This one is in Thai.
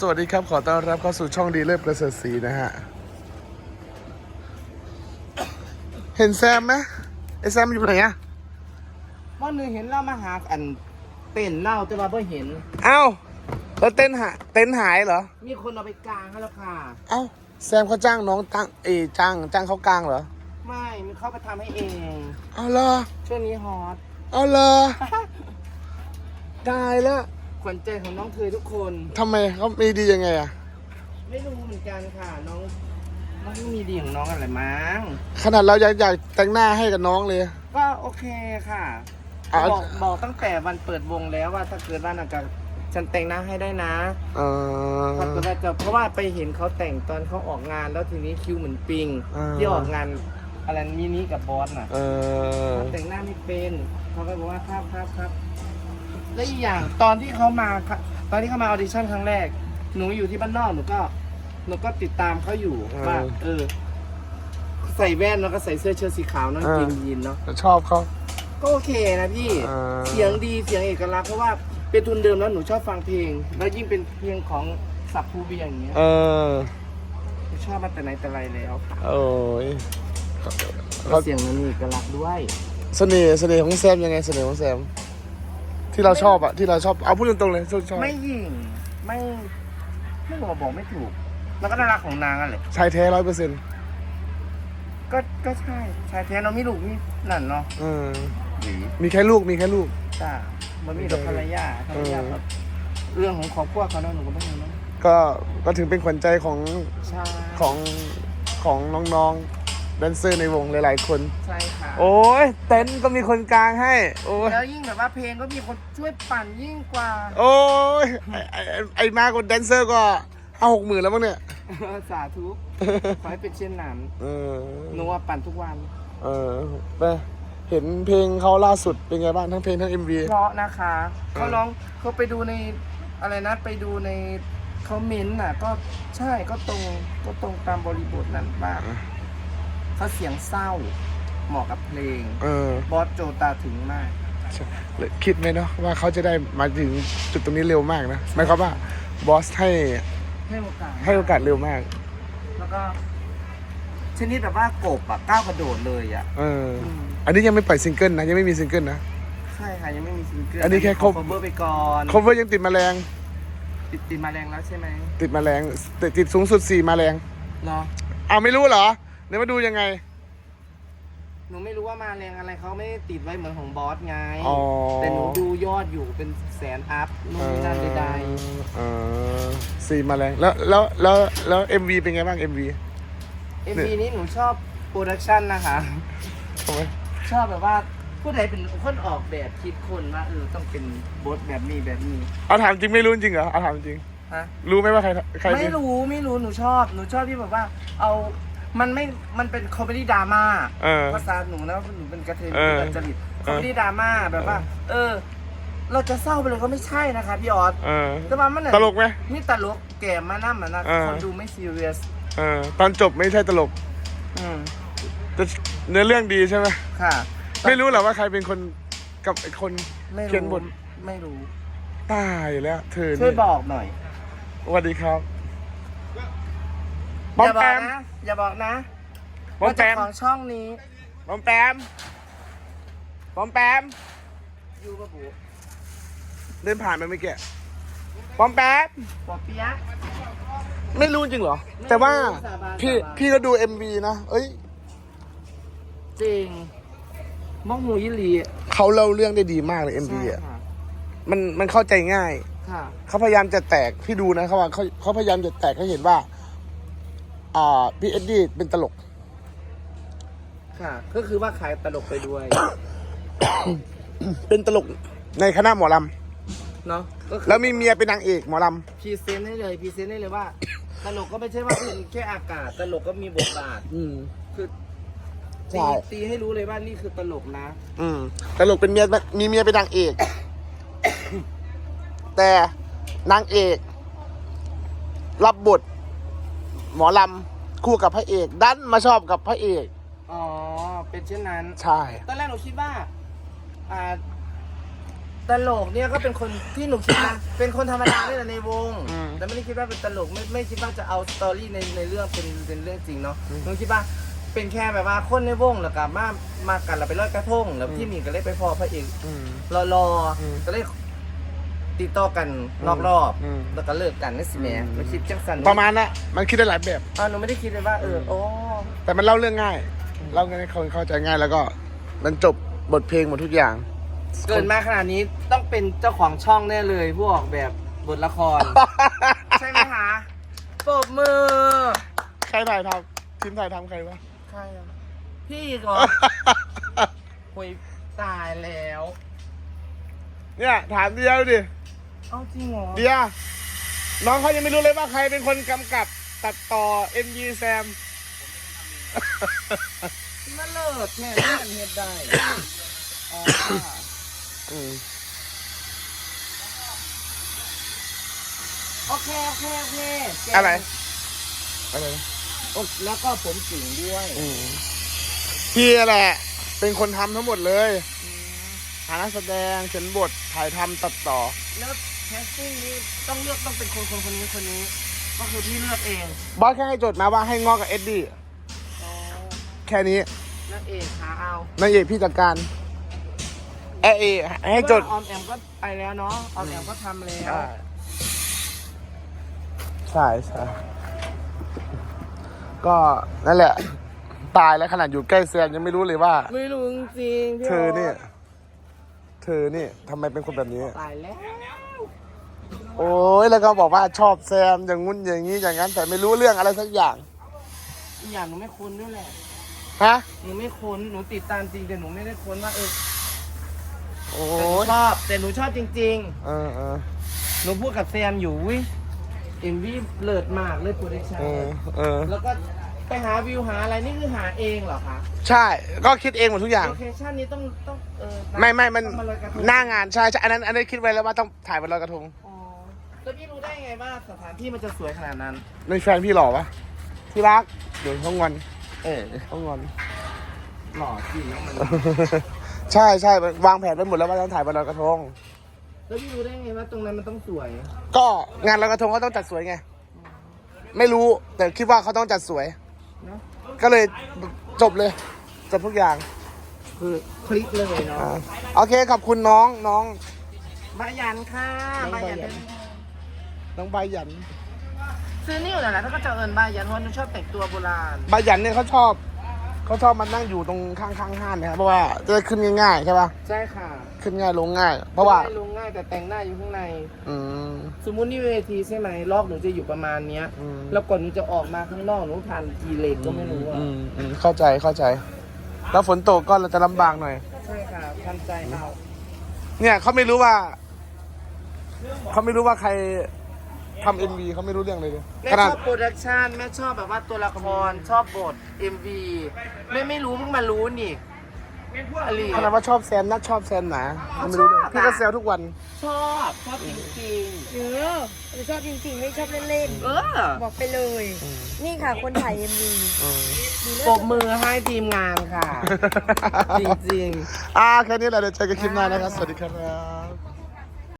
สวัสดีครับ ขอต้อนรับเข้าสู่ช่องดีเลิศประเสริฐศรีนะฮะ เห็นแซมไหมไอแซมอยู่ไหนอะวันหนึ่งเห็นเรามาหาอันเต้นเล่าแต่ว่าเพิ่เห็น เอ้าแล้วเต้นหาเต้นหายเหรอ มีคนเอาไปกลางให้แล้วค่ะ เอ้าแซมเขาจ้างน้องตั้งเอยจ้างจ้างเขากลางเหรอ ไม่มีเขาไปทำให้เอง เอาเหรอช่วงนี้ฮอตเอาเหรอ ตายแล้วข วัญใจของน้องเธอทุกคน ทำไมเขามีดียังไงอะไม่รู้เหมือนกันค่ะน้องน้องมีดีของน้องอะไรมั้งขนาดเราอยากอยากแต่งหน้าให้กับน้องเลย ก็โอเคค่ะอะ บอกบอกตั้งแต่วันเปิดวงแล้วว่าถ้าเกิดว่านักการฉันแต่งหน้าให้ได้นะเออ ถ้าเกิดว่าจะเพราะว่าไปเห็นเขาแต่งตอนเขาออกงานแล้วทีนี้คิวเหมือนปิงอ่า ที่ออกงานอะไรมินิกับบอสน่ะ เออเขาแต่งหน้าไม่เป็นเขาก็บอกว่าครับครับครับ และอีกอย่างตอนที่เขามาครับตอนที่เขามาออดิชั่นครั้งแรก หนูอยู่ที่บ้านนอกหนูก็หนูก็ติดตามเขาอยู่ว่าเออ ใส่แว่นแล้วก็ใส่เสื้อเชิ้ตสีขาวนั่งกินยีนเนาะชอบเขา ก็โอเคนะพี่อ่าเสียงดีเสียงเอกลักษณ์เพราะว่าเป็นทุนเดิมแล้วหนูชอบฟังเพลง แล้วยิ่งเป็นเพลงของสับภูเบียอย่างเงี้ยเออ หนูชอบมาแต่ไหนแต่ไรแล้วค่ะโอ้ยแล้วเสียงมันมีเอกลักษณ์ด้วย เสน่ห์เสน่ห์ของแซมยังไงเสน่ห์ของแซม ที่เราชอบอะที่เราชอบเอาพูดตรงๆเลยชอบชอบไม่หยิ่งไม่ไม่บอกบอกไม่ถูกแล้วก็น่ารักของนางอะแหละชายแท้ร้อยเปอร์เซ็นต์ก็ก็ใช่ชายแท้เราไม่ลูกนี่นั่นเนาะมีแค่ลูกมีแค่ลูกจ้ามันมีแต่ภรรยาภรรยาเออแบบเรื่องของครอบครัวเขาเนาะหนูก็ไม่รู้เนาะก็ก็ถือเป็นขวัญใจของใช่ของของน้องๆ แดนเซอร์ในวงหลายๆคน ใช่ค่ะโอ้ยเต็นท์ก็มีคนกลางให้ โอ้ยแล้วยิ่งแบบว่าเพลงก็มีคนช่วยปั่นยิ่งกว่าโอ้ยไอ้ไอ้ไอ้ไอ้มากกว่าแดนเซอร์ก็ห้าหกหมื่นแล้วมั้งเนี่ยสาธุขอให้เป็นเช่นนั้นเออหนูว่าปั่นทุกวัน เออไปเห็นเพลงเขาล่าสุดเป็นไงบ้างทั้งเพลงทั้ง MV เพราะนะคะเขาร้องเขาไปดูในอะไรนะไปดูในเขาเมนต์น่ะ ก็ใช่ก็ตรงก็ตรงตามบริบทนั้นบ้าง เขาเสียงเศร้า เหมาะกับเพลง เออบอสโจตาถึงมากใช่เลยคิดไหมเนาะว่าเขาจะได้มาถึงจุดตรงนี้เร็วมากนะหมายความว่าบอสให้ให้โอกาสให้โอกาสเร็วมาก แล้วก็ ชนิดแบบว่ากบอะก้าวกระโดดเลยอะเอออืมอันนี้ยังไม่ปล่อยซิงเกิลนะยังไม่มีซิงเกิลนะ ใช่ค่ะยังไม่มีซิงเกิลอันนี้แค่ครบคเบอร์ไปก่อนคอ v e r ยังติดแมลงติดติดมาแรงแล้วใช่ไหมติดแมลงติดติดสูงสุด4แมลงเนาะเอาไม่รู้เหรอ เดี๋ยวมาดูยังไง หนูไม่รู้ว่ามาแรงอะไรเขาไม่ได้ติดไว้เหมือนของบอสไง อ๋อ แต่หนูดูยอดอยู่เป็นแสนอัพนู่นนี่นั่นใดเออสี่แมลงแล้วแล้วแล้วแล้ว MV เป็นไงบ้าง MV ๆเอ็มวีนี้หนูชอบโปรดักชันนะคะ ทำไมชอบแบบว่าผู้ใดเป็นคนออกแบบคิดคนว่าเออต้องเป็นบทแบบนี้แบบนี้เอาถามจริงไม่รู้จริงเหรอเอาถามจริง ฮะ รู้ไหมว่าใครใครไม่เป็นรู้ไม่รู้หนูชอบหนูชอบที่แบบว่า เอา มันไม่ มันเป็นคอมเมดี้ดราม่าเออภาษาหนูนะหนูเป็นกระเทยเออเป็นจริตคอมเมดี้ดราม่าแบบว่า เออ เราจะเศร้าไปเลยก็ไม่ใช่นะคะพี่ออสเออ แต่ว่ามันน่ะตลกไหมนี่ตลกแก่มานั่มอะนะเออ คนดูไม่ซีเรียสเออตอนจบไม่ใช่ตลกอืมแต่เนื้อเรื่องดีใช่ไหมค่ะไม่รู้เหรอว่าใครเป็นคนกับไอ้คนไม่เขียนบรู้ทไม่รู้ตายแล้ว เธอช่วยนี่บอกหน่อย สวัสดีครับอ บอมย่าบแปอกมนะอย่าบอกนะบอมว่าแปเจ้ามของช่องนี้บอมแปมบอมแปมอยู่กับบูเดินผ่านไปเมื่อกี้บอมแปมปอเปียะ ไม่รู้จริงเหรอแต่ว่าสาบานพี่สาบาน พี่ก็ดู MV นะเอ้ยจริงมองหูยิลีเขาเล่าเรื่องได้ดีมากเลย MV ใช่อะค่ะมันมันเข้าใจง่าย ค่ะ เขาพยายามจะแตกพี่ดูนะเขาว่าเขาเขาพยายามจะแตกให้เห็นว่า อ่าพี่เอ็ดดี้เป็นตลก ค่ะ ก็คือว่าขายตลกไปด้วย เป็นตลกในคณะหมอลเนาะก็คืำอแล้วมีเมียเป็นนางเอกหมอลพรีเซนต์ให้เลยพรีเซนต์ให้เลยว่า ตลกก็ไม่ใช่ว่าเป็นแค่อากาศ ตลกก็มีบทบาทำอืม คือตีใช่ ตีให้รู้เลยว่านี่คือตลกนะ อืมตลกเป็นเมียมีเมียเป็นนางเอก แต่นางเอก รับบท หมอลำคู่กับพระเอก ดันมาชอบกับพระเอก อ๋อ เป็นเช่นนั้น ใช่ ตอนแรกหนูคิดว่า อ่า ตลกเนี่ยก็เป็นคนที่หนูคิดนะ เป็นคนธรรมดาเนี่ยแหละในวง อืมแต่ไม่ได้คิดว่าเป็นตลกไม่ไม่คิดว่าจะเอาสตอรี่ในในเรื่องเป็นเป็นเรื่องจริงเนาะ อืมหนูคิดว่าเป็นแค่แบบว่าคนในวงแล้วก็มามากันเราไปลอยกระทงแล้วอืม ที่มีก็เลยไปพอพระเอกอืมรอรออืมก็เลย ติดต่อกันนอกรอบ อืม แล้วก็เลิกกันนี่สิแหม่อืมไม่คิดจังสันประมาณน่ะมันคิดได้หลายแบบ อ่าหนูไม่ได้คิดเลยว่าเออโอ้แต่มันเล่าเรื่องง่ายเล่าง่ายให้คนเข้าใจง่ายแล้วก็ มันจบบทเพลงหมดทุกอย่าง เกินมาขนาดนี้ต้องเป็นเจ้าของช่องแน่เลยพวกแบบบทละคร ใช่ไหมคะปรบมือใครถ่ายทำทีมถ่ายทำใครวะ ใครอะพี่ก่อนคุยตายแล้ว เนี่ยถามเดียวดิ เอาจริงเหรอเดียวน้องเขายังไม่รู้เลยว่าใครเป็นคนกำกับตัดต่อ MG แซมมาเลิศแม่ที่มันเฮ็ดได้อ๋ออืมโอเคโอเคโอเคแกอะไรอะไรนะโอ้แล้วก็ผมจริงด้วยอืมพี่แหละ เป็นคนทำทั้งหมดเลย หานักแสดงเขียนบทถ่ายทำตัดต่อ แล้ว แคสติ้งนี้ต้องเลือกต้องเป็นคนคนคนนี้คนนี้ ก็คือพี่เลือกเองบอสแค่ให้โจทย์มาว่าให้งอกกับเอ็ดดี้อ๋อแค่นี้เลือกเองหาเอานางเอกพี่จัดการเอเอให้โจทย์ ออมแอมก็ไปแล้วเนาะออมแอมก็ทำแล้ว ใช่ใช่ก็นั่นแหละ ตายแล้วขนาดอยู่ใกล้แซมยังไม่รู้เลยว่า ไม่รู้จริงๆพี่เธอเนี่ย เธอนี่ทำไมเป็นคนแบบนี้ ตายแล้ว โอ้ยแล้วก็บอกว่าชอบแซมอย่างงุ้นอย่างนี้อย่างนั้นแต่ไม่รู้เรื่องอะไรสักอย่างอีกอย่างหนูไม่คุ้นด้วยแหละฮะหนูไม่คุ้นหนูติดตามจริงแต่หนูไม่ได้คุ้นว่าเออโอ้แต่หนูยชอบแต่หนูชอบจริง เออเออๆ หนูพูดกับแซมอยู่วิเอ็มวีเลิศมากเลยโปรดักชั่นเออเออแล้วก็ไปหาวิวหาอะไรนี่คือหาเองเหรอคะใช่ก็คิดเองหมดทุกอย่าง โลเคชั่นนี้ต้องต้องเออไม่ไม่มันต้องาลอยกระทง หน้างานใช่ใช่อันนั้นอันนั้นคิดไว้แล้วว่าต้องถ่ายวันลอยกระทงอ๋อ แล้วพี่รู้ได้ไงว่าสถานที่มันจะสวยขนาดนั้น ในแฟนพี่หล่อปะที่รักเดี๋ยวห้องงอนเออห้องงอน หล่อจริงแล้วมัน ใช่ใช่วางแผนไว้หมดแล้วว่าต้องถ่ายวันลอยกระทง แล้วพี่รู้ได้ไงว่าตรงนั้นมันต้องสวย ก็งานลอยกระทงก็ต้องจัดสวยไง ไม่รู้แต่คิดว่าเขาต้องจัดสวย เนาะก็เลยจบเลยจบทุกอย่างคือคลิกเลยเนาะอ่าโอเคขอบคุณน้องน้องบายันค่ะน้องบายันบายันเป็น น้องใบหยัน ซื้อนิ้วน่ะนะถ้าก็จะเอินบายันเพราะหนูชอบแต่งตัวโบราณ ใบหยันเนี่ยเขาชอบเขาชอบมานั่งอยู่ตรงข้างข้างๆห้านนะครับเพราะว่าจะได้ขึ้นง่ายๆใช่ปะใช่ค่ะขึ้นง่ายลงง่าย เพราะว่า ไม่ลงง่ายแต่แต่งหน้าอยู่ข้างใน อืม สมมุตินี่เวทีใช่ไหมรอบหนูจะอยู่ประมาณเนี้ย อืม แล้วก่อนหนูจะออกมาข้างนอกหนูผ่านกี่เลนก็ไม่รู้อะอืมอืมเข้าใจเข้าใจ แล้วฝนตกก็เราจะลำบากหน่อย ใช่ค่ะทำใจเอาเนี่ยเขาไม่รู้ว่า เขาไม่รู้ว่าใคร ทำเอ็มวีเขาไม่รู้เรื่องเลยเลยแม่ขนาดชอบโปรดักชันแม่ชอบแบบว่าตัวละครชอบบท MV แม่ไม่รู้เพิ่งมารู้นี่อะไรขนาดว่าชอบแซมนักชอบแซมหนาเขาไม่รู้เรื่องชอบอะ พี่ก็แซวทุกวัน ชอบชอบจริงเออหนูชอบจริงๆ ไม่ชอบเล่นๆเออๆบอกไปเลย นี่ค่ะคนถ่ายเอ็มวีอืมปรบมือให้ทีมงานค่ะ จริงอ่าแค่นี้แหละเดี๋ยวเจอกันคลิปหน้านะครับ สวัสดีครับ